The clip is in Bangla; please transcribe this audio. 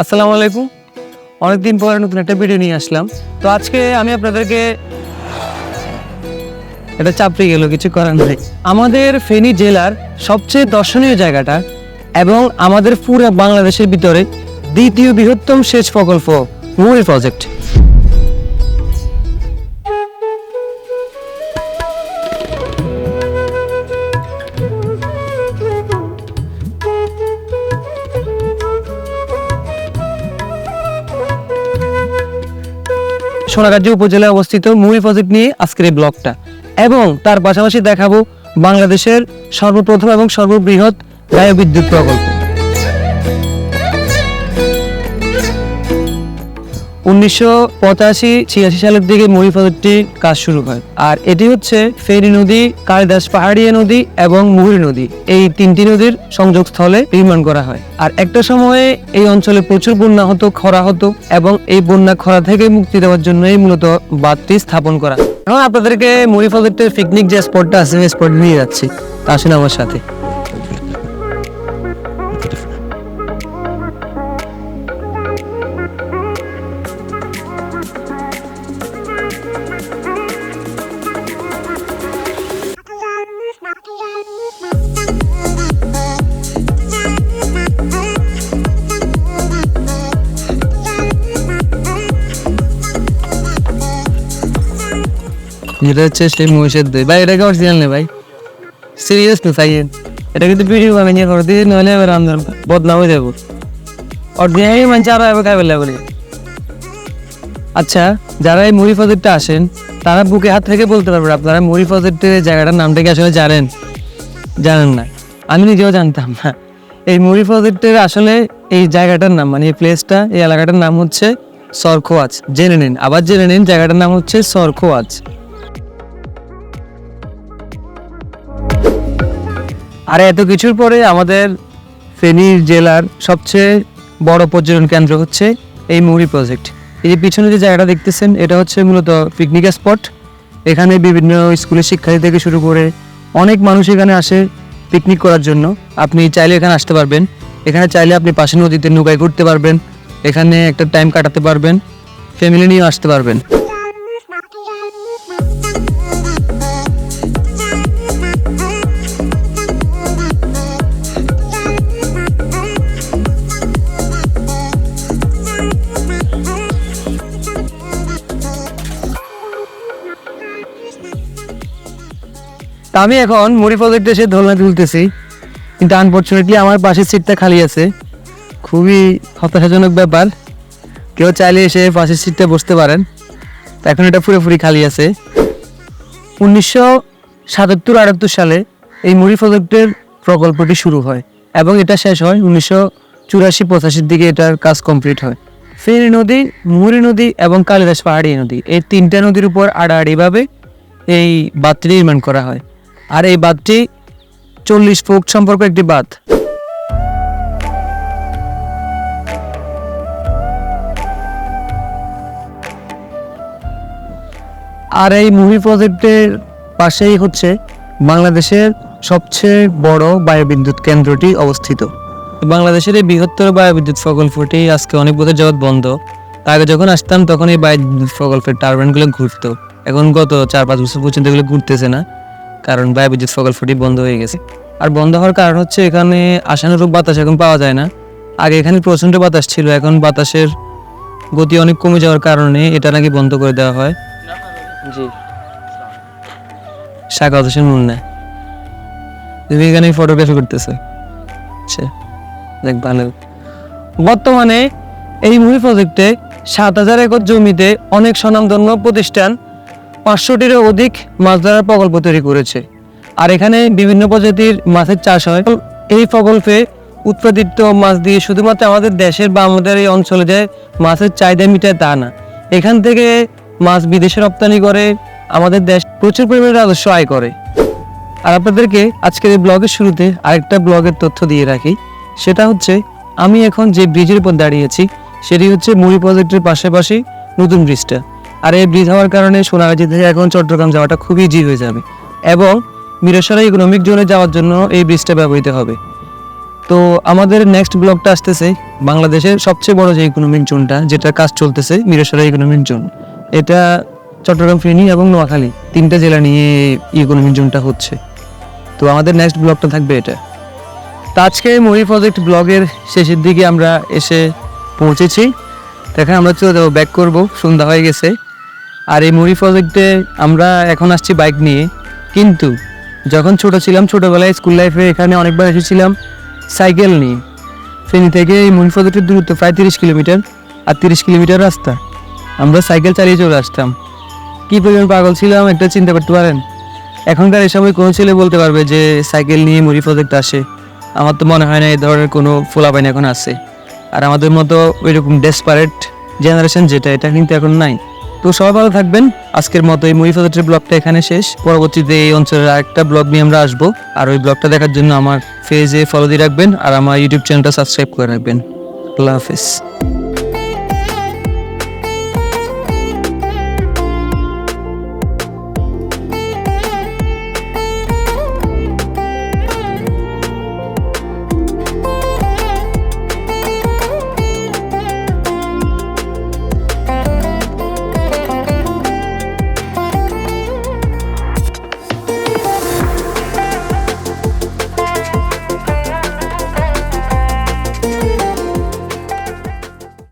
আসসালামু আলাইকুম। অনেকদিন পর নতুন একটা ভিডিও নিয়ে আসলাম। তো আজকে আমি আপনাদেরকে এটা চাপড়ে গেল, কিছু করার নাই। আমাদের ফেনী জেলার সবচেয়ে দর্শনীয় জায়গাটা এবং আমাদের পুরো বাংলাদেশের ভিতরে দ্বিতীয় বৃহত্তম সেচ প্রকল্প মুরের প্রজেক্ট সোনাগাজী উপজেলায় অবস্থিত মুভি প্রজেক্ট নিয়ে আজকের এই ব্লগটা। এবং তার পাশাপাশি দেখাবো বাংলাদেশের সর্বপ্রথম এবং সর্ববৃহৎ বায়ু বিদ্যুৎ প্রকল্প। উনিশশো পঁচাশি ছিয়াশি সালের দিকে প্রজেক্টটির কাজ শুরু হয়। আর এটি হচ্ছে ফেনী নদী, কালিদাস পাহাড়িয়া নদী এবং মুহুরী নদী। এই তিনটি নদীর সংযোগস্থলে নির্মাণ করা হয়। আর একটা সময়ে এই অঞ্চলে প্রচুর বন্যা হতো, খরা হতো এবং এই বন্যা খরা থেকে মুক্তি দেওয়ার জন্যই মূলত বাঁধটি স্থাপন করা। এখন আপনাদেরকে প্রজেক্টের পিকনিক যে স্পটটা আছে স্পট নিয়ে যাচ্ছি। আসুন আমার সাথে। যেটা হচ্ছে সেই মহিষের দই। ভাই, এটাকে অরিজিনাল নেই ভাই। সিরিয়াস তো সাইয়েন এটা কিন্তু ভিডিও বানিয়ে করে দিয়ে নইলে এবার আমরা বদনাম হয়ে যাব। অরিজিনালি মানছে আরও এবার খাইবে বলে আচ্ছা যারা এই মুড়ি প্রজেক্টে আসেন, তারা বুকে হাত থেকে বলতে পারবেন আপনারা মুড়ি প্রজেক্টের জায়গাটার নামটা কি আসলে জানেন? জানেন না। আমি নিজেও জানতাম না। এই মুড়ি প্রজেক্টের আসলে এই জায়গাটার নাম মানে এই প্লেসটা এই এলাকাটার নাম হচ্ছে সরখোয়াজ। জেনে নিন, আবার জেনে নিন, জায়গাটার নাম হচ্ছে সরখোয়াজ। আর এত কিছুর পরে আমাদের ফেনী জেলার সবচেয়ে বড় পর্যটন কেন্দ্র হচ্ছে এই মুড়ি প্রজেক্ট এই যে পিছনে যে জায়গাটা দেখতেছেন, এটা হচ্ছে মূলত পিকনিক স্পট এখানে বিভিন্ন স্কুলের শিক্ষার্থী থেকে শুরু করে অনেক মানুষ এখানে আসে পিকনিক করার জন্য। আপনি চাইলে এখানে আসতে পারবেন। এখানে চাইলে আপনি পাশে নদীতে নৌকায় ঘুরতে পারবেন। এখানে একটা টাইম কাটাতে পারবেন। ফ্যামিলি নিয়েও আসতে পারবেন। আমি এখন মুড়ি প্রজেক্টে এসে দোলনা তুলতেছি, কিন্তু আনফর্চুনেটলি আমার পাশের সিটটা খালি আছে। খুবই হতাশাজনক ব্যাপার। কেউ চাইলে এসে পাশের সিটটা বসতে পারেন। এখন এটা পুরোপুরি খালি আছে। উনিশশো সাতাত্তর আটাত্তর সালে এই মুড়ি প্রজেক্টের প্রকল্পটি শুরু হয় এবং এটা শেষ হয় উনিশশো চুরাশি পঁচাশির দিকে এটার কাজ কমপ্লিট হয়। ফেনী নদী মুহুরী নদী এবং কালিদাস পাহাড়ি নদী, এই তিনটা নদীর উপর আড়াআড়িভাবে এই বাঁধটি নির্মাণ করা হয়। আর এই বাঁধটি চল্লিশ ফুট সম্পর্ক একটি বাঁধ। আর এই মুভি প্রজেক্টের পাশেই হচ্ছে বাংলাদেশের সবচেয়ে বড় বায়ুবিদ্যুৎ কেন্দ্রটি অবস্থিত। বাংলাদেশের এই বৃহত্তর বায়ুবিদ্যুৎ প্রকল্পটি আজকে অনেক বছর যাবৎ বন্ধ। আগে যখন আসতাম তখন এই বায়ুবিদ্যুৎ প্রকল্পের টারবাইনগুলো ঘুরতো। এখন গত চার পাঁচ বছর পর্যন্ত এগুলো ঘুরতেছে না। কারণ বায়ুবিদ্যুৎ প্রকল্পটি বন্ধ হয়ে গেছে। আর বন্ধ হওয়ার কারণ হচ্ছে এখানে আশানুরূপ বাতাস এখন পাওয়া যায় না। আগে এখানে প্রচণ্ড বাতাস ছিল এখন বাতাসের গতি অনেক কমে যাওয়ার কারণে এটা নাকি বন্ধ করে দেওয়া হয়। জি। শাখাত হোসেন মুন্না তুমি এখানে ফটোগ্রাফি করতেছে। আচ্ছা দেখ ভালো। বর্তমানে এই মুভি প্রজেক্টে সাত হাজার একর জমিতে অনেক স্বনামধন্য প্রতিষ্ঠান পাঁচশোটিরও অধিক মাছ ধরার প্রকল্প তৈরি করেছে। আর এখানে বিভিন্ন প্রজাতির মাছের চাষ হয়। এই প্রকল্পে উৎপাদিত মাছ দিয়ে শুধুমাত্র আমাদের দেশের বা আমাদের এই অঞ্চলে যে মাছের চাহিদা মিটায় তা না। এখান থেকে মাছ বিদেশে রপ্তানি করে, আমাদের দেশ প্রচুর পরিমাণে রাজস্ব আয় করে। আর আপনাদেরকে আজকের এই ব্লগের শুরুতে আরেকটা ব্লগের তথ্য দিয়ে রাখি। সেটা হচ্ছে, আমি এখন যে ব্রিজের উপর দাঁড়িয়েছি সেটি হচ্ছে মুড়ি প্রজেক্টের পাশাপাশি নতুন ব্রিজটা। আর এই ব্রিজ হওয়ার কারণে সোনাগাজী থেকে এখন চট্টগ্রাম যাওয়াটা খুবই ইজি হয়ে যাবে। এবং মিরসরা ইকোনমিক জোনে যাওয়ার জন্য এই ব্রিজটা ব্যবহৃত হবে। তো আমাদের নেক্সট ব্লগটা আসতেছে বাংলাদেশের সবচেয়ে বড় যে ইকোনমিক জোনটা যেটা কাজ চলতেছে মিরসরা ইকোনমিক জোন এটা চট্টগ্রাম, ফেনী এবং নোয়াখালী, তিনটা জেলা নিয়ে ইকোনমিক জোনটা হচ্ছে। তো আমাদের নেক্সট ব্লগটা থাকবে এটা। তো আজকে মহি প্রজেক্ট ব্লগের শেষের দিকে আমরা এসে পৌঁছেছি। দেখেন আমরা চলে যাব ব্যাক করব, সন্ধ্যা হয়ে গেছে। আর এই মুভি প্রজেক্টে আমরা এখন আসছি বাইক নিয়ে। কিন্তু যখন ছোট ছিলাম, ছোটোবেলায় স্কুল লাইফে এখানে অনেকবার এসেছিলাম সাইকেল নিয়ে। ফেনী থেকে এই মুভি প্রজেক্টের দূরত্ব প্রায় তিরিশ কিলোমিটার আর তিরিশ কিলোমিটার রাস্তা। আমরা সাইকেল চালিয়ে চলে আসতাম। কী পরিমাণ পাগল ছিলাম একটা চিন্তা করতে পারেন? এখনকার এই সময় কোনো ছেলে বলতে পারবে যে সাইকেল নিয়ে মুড়ি প্রজেক্ট আসে। আমার তো মনে হয় না এই ধরনের কোনো ফোলাপাইন এখন আছে। আর আমাদের মতো ওইরকম ডেসপারেট জেনারেশন যেটা, এটা কিন্তু এখন নাই। তো সবাই ভালো থাকবেন। আজকের মতো এই প্রজেক্টের ব্লগটা এখানে শেষ। পরবর্তীতে এই অঞ্চলের আরেকটা ব্লগ নিয়ে আমরা আসব। আর ওই ব্লগটা দেখার জন্য আমার ফেজে ফলো দিয়ে রাখবেন। আর আমার ইউটিউব চ্যানেলটা সাবস্ক্রাইব করে রাখবেন। আল্লাহ হাফেজ।